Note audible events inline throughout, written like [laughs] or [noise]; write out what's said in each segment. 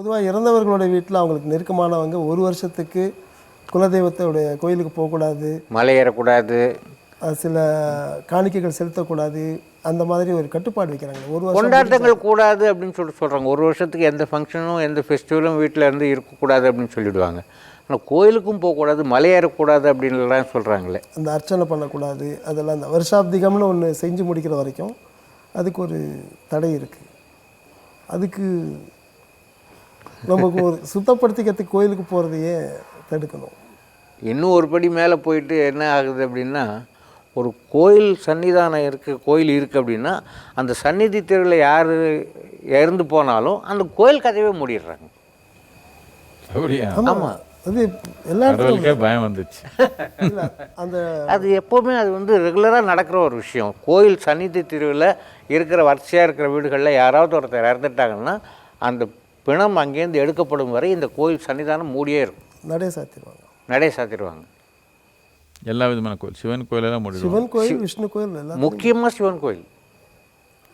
பொதுவாக இறந்தவர்களோட வீட்டில் அவங்களுக்கு நெருக்கமானவங்க ஒரு வருஷத்துக்கு குலதெய்வத்தோடைய கோயிலுக்கு போகக்கூடாது. மலை ஏறக்கூடாது. அஹ் சில காணிக்கைகள் செலுத்தக்கூடாது. அந்த மாதிரி ஒரு கட்டுப்பாடு வைக்கிறாங்க. ஒரு வருஷம் கொண்டாட்டங்கள் கூடாது அப்படின்னு சொல்லிட்டு சொல்கிறாங்க ஒரு வருஷத்துக்கு எந்த ஃபங்க்ஷனும் எந்த ஃபெஸ்டிவலும் வீட்டில் இருந்து இருக்கக்கூடாது அப்படின்னு சொல்லிடுவாங்க. ஆனால் கோயிலுக்கும் போகக்கூடாது மலை ஏறக்கூடாது அப்படின்லாம் சொல்கிறாங்களே அந்த அர்ச்சனை பண்ணக்கூடாது. அதெல்லாம் அந்த வருஷாப்திகம்னு ஒன்று செஞ்சு முடிக்கிற வரைக்கும் அதுக்கு ஒரு தடை இருக்குது அதுக்கு நமக்கு ஒரு சுத்தப்படுத்திக்கிறதுக்கு கோயிலுக்கு போகிறதையே தடுக்கணும். இன்னும் ஒரு படி மேலே போயிட்டு என்ன ஆகுது அப்படின்னா ஒரு கோயில் சன்னிதானம் இருக்கு கோயில் இருக்குது அப்படின்னா அந்த சந்நிதி தெருவில் யார் இறந்து போனாலும் அந்த கோயில் கதையவே மூடிடுறாங்க. அப்படியா? ஆமாம் அது எல்லா பயம் வந்துச்சு. இல்ல, அந்த அது எப்போவுமே அது வந்து ரெகுலராக நடக்கிற ஒரு விஷயம். கோயில் சந்நிதி தெருவில் இருக்கிற வரிசையாக இருக்கிற வீடுகளில் யாராவது ஒருத்தர் இறந்துட்டாங்கன்னா அந்த பிணம் அங்கேருந்து எடுக்கப்படும் வரை இந்த கோயில் சன்னிதானம் மூடியே இருக்கும். நடை சாத்திடுவாங்க. நடை சாத்திடுவாங்க. எல்லா விதமான கோயில். சிவன் கோயிலெல்லாம் முடியும் சிவன் கோயில் விஷ்ணு கோயில் எல்லாம் முக்கியமாக சிவன் கோயில்.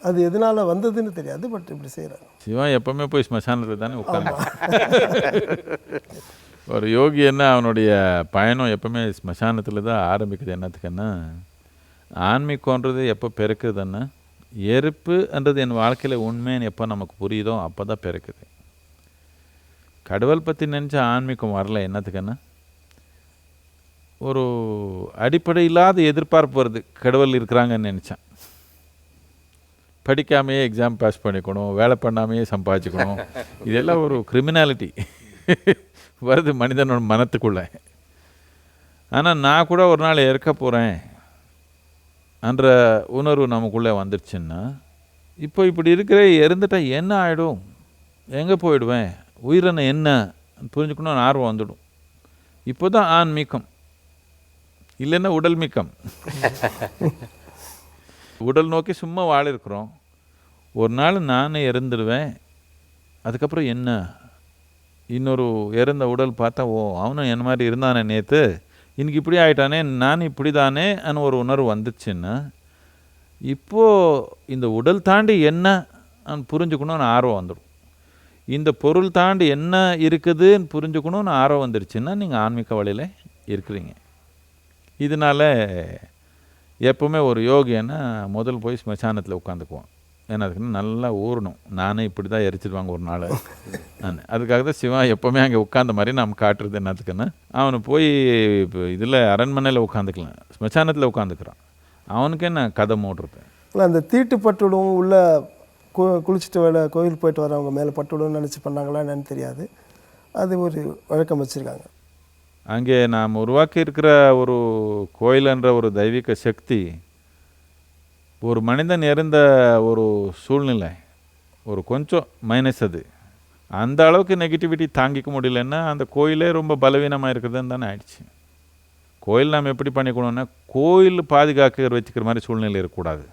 அது எதனால வந்ததுன்னு தெரியாது பட் இப்படி செய்கிறாங்க சிவன் எப்பவுமே போய் ஸ்மசானத்தில் தானே உட்காந்து [laughs] ஒரு யோகி என்ன அவனுடைய பயணம் எப்பவுமே ஸ்மசானத்தில் தான் ஆரம்பிக்குது. என்னத்துக்குன்னா ஆன்மீகன்றது எப்போ பிறக்குதுன்னா எருப்புன்றது என் வாழ்க்கையில் உண்மைன்னு எப்போ நமக்கு புரியுதோ அப்போ தான் பிறக்குது கடவுள் பற்றி நினச்ச ஆன்மீகம் வரல என்னத்துக்குன்னா? ஒரு அடிப்படை இல்லாத எதிர்பார்ப்பு வருது. கடவுள் இருக்கிறாங்கன்னு நினச்சேன். படிக்காமையே எக்ஸாம் பாஸ் பண்ணிக்கணும் வேலை பண்ணாமையே சம்பாதிச்சுக்கணும். [laughs] இதெல்லாம் ஒரு கிரிமினாலிட்டி [laughs] வருது மனிதனோட மனத்துக்குள்ளே. ஆனால் நான் கூட ஒரு நாள் இறக்க போகிறேன் என்ற உணர்வு நமக்குள்ளே வந்துருச்சுன்னா இப்போ இப்படி இருக்கிற இறந்துட்டா என்ன ஆகிடும் எங்கே போயிடுவேன்? உயிரின என்ன? புரிஞ்சுக்கணும்னு ஆர்வம் வந்துடும். இப்போ தான் ஆன்மீகம் இல்லைன்னா உடல் மீக்கம். [laughs] உடல் நோக்கி சும்மா வாழ இருக்கிறோம் ஒரு நாள் நானே இறந்துடுவேன். அதுக்கப்புறம் என்ன? இன்னொரு இறந்த உடல் பார்த்தா ஓ அவனும் என்ன மாதிரி இருந்தானே நேற்று இன்னைக்கு இப்படி ஆயிட்டானே நான் இப்படி தானே ஒரு உணர்வு வந்துச்சுன்னா இப்போது இந்த உடல் தாண்டி என்ன? புரிஞ்சுக்கணும்னு ஆர்வம் வந்துடும். இந்த பொருள் தாண்டி என்ன இருக்குதுன்னு புரிஞ்சுக்கணும்னு ஆர்வம் வந்துருச்சுன்னா நீங்கள் ஆன்மீக வழியில் இருக்கிறீங்க. இதனால எப்போவுமே ஒரு யோகின்னா முதல் போய் ஸ்மசானத்தில் உட்காந்துக்குவோம் ஏன்னா அதுக்குன்னு நல்லா ஊறணும். நானே இப்படி தான் எரிச்சிடுவாங்க ஒரு நாள். நான். அதுக்காக தான் சிவன் எப்போவுமே அங்கே உட்காந்த மாதிரி நாம் காட்டுறது என்னத்துக்குன்னா அவனு போய் இப்போ இதில் அரண்மனையில் உட்காந்துக்கலாம். ஸ்மசானத்தில் உட்காந்துக்கிறான். அவனுக்கு என்ன கதை மூடுறது. இல்லை அந்த தீட்டுப்பட்டுடும் உள்ள கு குளிச்சுட்டு வேலை கோயில் போயிட்டு வரவங்க மேலே பட்டுடும்னு நினச்சி பண்ணாங்களா என்னன்னு தெரியாது. அது ஒரு வழக்கம் வச்சுருக்காங்க. அங்கே நாம் உருவாக்கி இருக்கிற ஒரு கோயிலன்ற ஒரு தெய்வீக சக்தி ஒரு மனிதன் இருந்த ஒரு சூழ்நிலை ஒரு கொஞ்சம் மைனஸ் அது. அந்த அளவுக்கு நெகட்டிவிட்டி தாங்கிக்க முடியலன்னா அந்த கோயிலே ரொம்ப பலவீனமாக இருக்குதுன்னு தானே ஆயிடுச்சு. கோயில் நாம் எப்படி பண்ணிக்கணும்னா கோயில் பாதுகாக்க வச்சுக்கிற மாதிரி சூழ்நிலை இருக்கக்கூடாது.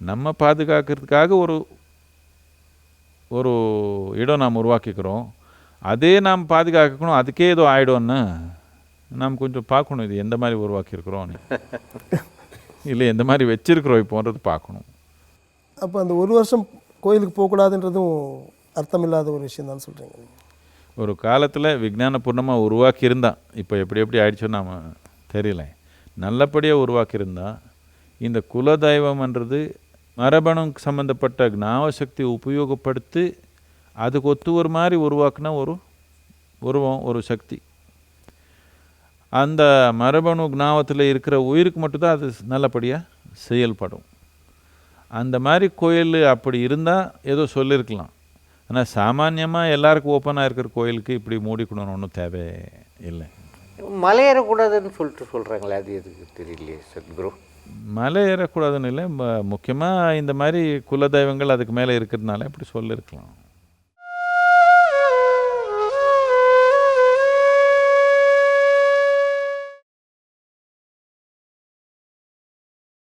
நம்ம பாதுகாக்கிறதுக்காக ஒரு ஒரு இடம் நாம் உருவாக்கிக்கிறோம். அதே நாம் பாதுகாக்கணும் அதுக்கே ஏதோ ஆகிடும்னா நாம் கொஞ்சம் பார்க்கணும் இது எந்த மாதிரி உருவாக்கியிருக்கிறோம் [laughs] இல்லை எந்த மாதிரி வச்சிருக்கிறோம் இப்போன்றது பார்க்கணும். அப்போ அந்த ஒரு வருஷம் கோயிலுக்கு போகக்கூடாதுன்றதும் அர்த்தம் இல்லாத ஒரு விஷயம் தான் சொல்கிறீங்க ஒரு காலத்தில் விஞ்ஞானபூர்ணமாக உருவாக்கியிருந்தான் இப்போ எப்படி எப்படி ஆயிடுச்சோ நாம் தெரியல. நல்லபடியாக உருவாக்கியிருந்தா இந்த குலதெய்வம்ன்றது மரபணு சம்மந்தப்பட்ட ஞாபகசக்தி உபயோகப்படுத்தி அதுக்கு ஒத்து ஒரு மாதிரி உருவாக்குன ஒரு உருவம் ஒரு சக்தி. அந்த மரபணு ஞாபகத்தில் இருக்கிற உயிருக்கு மட்டும்தான் அது நல்லபடியாக செயல்படும். அந்த மாதிரி கோயில் அப்படி இருந்தால் ஏதோ சொல்லியிருக்கலாம் ஆனால் சாமானியமாக எல்லாருக்கும் ஓப்பனாக இருக்கிற கோயிலுக்கு இப்படி மூடிக்கணும்னு ஒன்றும் தேவை இல்லை மலை ஏறக்கூடாதுன்னு சொல்லிட்டு சொல்கிறாங்களே அது எதுக்கு தெரியலையே சத்குரு. மலை ஏறக்கூடாதுன்னு இல்லை முக்கியமாக இந்த மாதிரி குலதெய்வங்கள் அதுக்கு மேலே இருக்கிறதுனால இப்படி சொல்லியிருக்கலாம்.